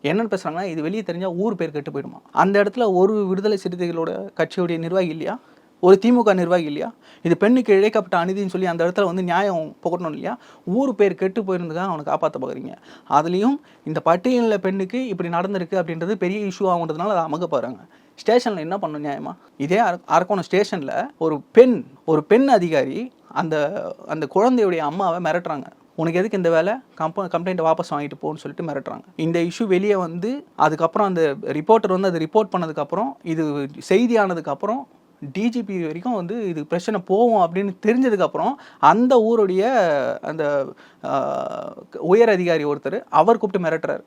என்னென்னு பேசுகிறாங்கன்னா இது வெளியே தெரிஞ்சால் ஊர் பேர் கெட்டு போயிடுமா? அந்த இடத்துல ஒரு விடுதலை சிறுத்தைகளோட கட்சியுடைய நிர்வாகி இல்லையா? ஒரு திமுக நிர்வாகி இல்லையா? இது பெண்ணுக்கு இழைக்கப்பட்ட அநீதின்னு சொல்லி அந்த இடத்துல வந்து நியாயம் புகட்டணும் இல்லையா? ஊர் பேர் கெட்டு போயிருந்ததுக்காக அவனை காப்பாற்ற பார்க்குறீங்க அதுலேயும் இந்த பட்டியலில் பெண்ணுக்கு இப்படி நடந்திருக்கு அப்படின்றது பெரிய இஷ்யூ ஆகுன்றதுனால அதை அமக்க போகிறாங்க ஸ்டேஷனில் என்ன பண்ணும் நியாயமா? இதே அர அரக்கோணம் ஸ்டேஷனில் ஒரு பெண் ஒரு பெண் அதிகாரி அந்த அந்த குழந்தையுடைய அம்மாவை மிரட்டுறாங்க. உனக்கு எதுக்கு இந்த வேலை? கம்ப கம்ப்ளைண்ட்டை வாபஸ் வாங்கிட்டு போன்னு சொல்லிட்டு மிரட்டுறாங்க. இந்த இஷ்யூ வெளியே வந்து அதுக்கப்புறம் அந்த ரிப்போர்ட்டர் வந்து அதை ரிப்போர்ட் பண்ணதுக்கப்புறம் இது செய்தி ஆனதுக்கப்புறம் டிஜிபி வரைக்கும் வந்து இது பிரச்சனை போகும் அப்படின்னு தெரிஞ்சதுக்கப்புறம் அந்த ஊருடைய அந்த உயர் அதிகாரி ஒருத்தர் அவர் கூப்பிட்டு மிரட்டுறாரு.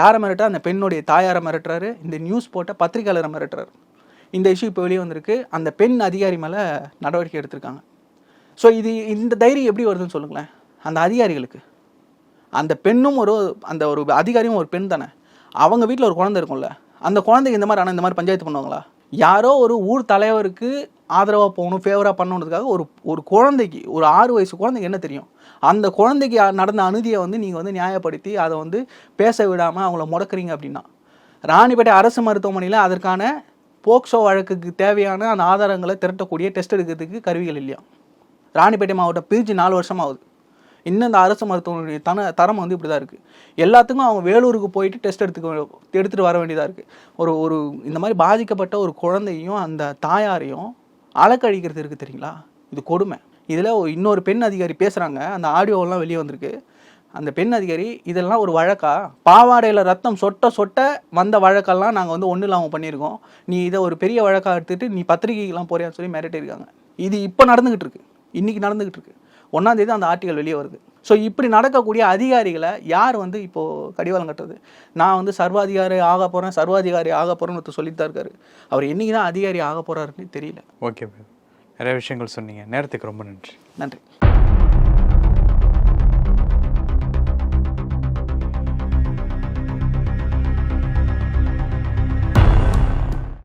யாரை மிரட்டா அந்த பெண்ணுடைய தாயாரை மிரட்டுறாரு. இந்த நியூஸ் போட்ட பத்திரிகையாளரை மிரட்டுறாரு. இந்த இஷ்யூ இப்போ வெளியே வந்திருக்கு. அந்த பெண் அதிகாரி மேலே நடவடிக்கை எடுத்திருக்காங்க. ஸோ இது இந்த தைரியம் எப்படி வருதுன்னு சொல்லுங்களேன். அந்த அதிகாரிகளுக்கு. அந்த பெண்ணும் ஒரு அந்த ஒரு அதிகாரியும் ஒரு பெண் தானே. அவங்க வீட்டில் ஒரு குழந்தை இருக்கும்ல. அந்த குழந்தைக்கு இந்த மாதிரி ஆனால் இந்த மாதிரி பஞ்சாயத்து பண்ணுவாங்களா? யாரோ ஒரு ஊர் தலைவருக்கு ஆதரவாக போகணும் ஃபேவராக பண்ணணுன்றதுக்காக ஒரு ஒரு குழந்தைக்கு ஒரு ஆறு வயசு குழந்தைக்கு என்ன தெரியும்? அந்த குழந்தைக்கு நடந்த அநீதியை வந்து நீங்கள் வந்து நியாயப்படுத்தி அதை வந்து பேச விடாமல் அவங்கள முடக்குறீங்க அப்படின்னா ராணிப்பேட்டை அரசு மருத்துவமனையில் அதற்கான போக்சோ வழக்குக்கு தேவையான அந்த ஆதாரங்களை திரட்டக்கூடிய டெஸ்ட் எடுக்கிறதுக்கு கருவிகள் இல்லையா? ராணிப்பேட்டை மாவட்டம் பிரிஞ்சு நாலு வருஷம் ஆகுது இன்னும் இந்த அரசு மருத்துவமனை தன தரம் வந்து இப்படி தான் இருக்குது எல்லாத்துக்கும் அவங்க வேலூருக்கு போயிட்டு டெஸ்ட் எடுத்துக்க எடுத்துகிட்டு வர வேண்டியதாக இருக்குது ஒரு ஒரு இந்த மாதிரி பாதிக்கப்பட்ட ஒரு குழந்தையும் அந்த தாயாரையும் அலக்கழிக்கிறது இருக்குது தெரியுங்களா? இது கொடுமை. இதில் இன்னொரு பெண் அதிகாரி பேசுகிறாங்க அந்த ஆடியோவெல்லாம் வெளியே வந்திருக்கு. அந்த பெண் அதிகாரி இதெல்லாம் ஒரு வழக்கா? பாவாடையில் ரத்தம் சொட்ட சொட்ட வந்த வழக்கெல்லாம் நாங்கள் வந்து ஒன்றும் இல்லாமல் பண்ணியிருக்கோம். நீ இதை ஒரு பெரிய வழக்காக எடுத்துகிட்டு நீ பத்திரிகைக்கெல்லாம் போறியான்னு சொல்லி மிரட்டியிருக்காங்க. இது இப்போ நடந்துகிட்டு இருக்கு. இன்னைக்கு நடந்துகிட்டு இருக்கு. ஒன்றாம் தேதி அந்த ஆர்டிகல் வெளியே வருது. ஸோ இப்படி நடக்கக்கூடிய அதிகாரிகளை யார் வந்து இப்போது கடிவாளம் கட்டுறது? நான் வந்து சர்வாதிகாரி ஆக போகிறேன் சர்வாதிகாரி ஆக போகிறேன்னு ஒருத்தர் சொல்லித்தான் தான் இருக்காரு. அவர் என்றைக்கு தான் அதிகாரி ஆக போகிறாருன்னு தெரியல. ஓகே நிறைய விஷயங்கள் சொன்னீங்க. நேரத்துக்கு ரொம்ப நன்றி. நன்றி.